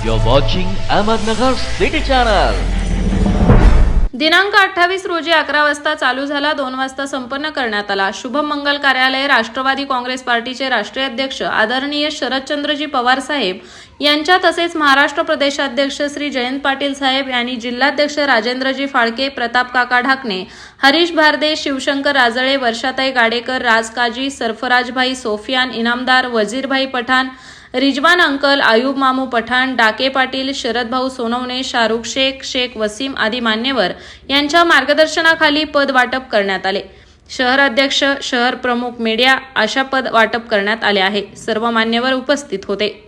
You're watching Ahmednagar City Channel. दिनांक अठ्ठावीस रोजी अकरा वाजता चालू झाला दोन वाजता संपन्न करण्यात आला शुभम मंगल कार्यालय राष्ट्रवादी काँग्रेस पार्टीचे राष्ट्रीय अध्यक्ष आदरणीय शरदचंद्रजी पवार साहेब यांच्या तसेच महाराष्ट्र प्रदेशाध्यक्ष श्री जयंत पाटील साहेब यांनी जिल्हाध्यक्ष राजेंद्रजी फाळके प्रताप काका ढाकणे हरीश भारदे शिवशंकर राजळे वर्षाताई गाडेकर राज काजी सरफराजभाई सोफियान इनामदार वजीरभाई पठाण रिजवान अंकल आयुब मामू पठाण डाके पाटील शरद भाऊ सोनवणे शाहरुख शेख शेख वसीम आदी मान्यवर यांच्या मार्गदर्शनाखाली पद वाटप करण्यात आले. शहर अध्यक्ष शहर प्रमुख मीडिया अशा पद वाटप करण्यात आले आहे. सर्व मान्यवर उपस्थित होते.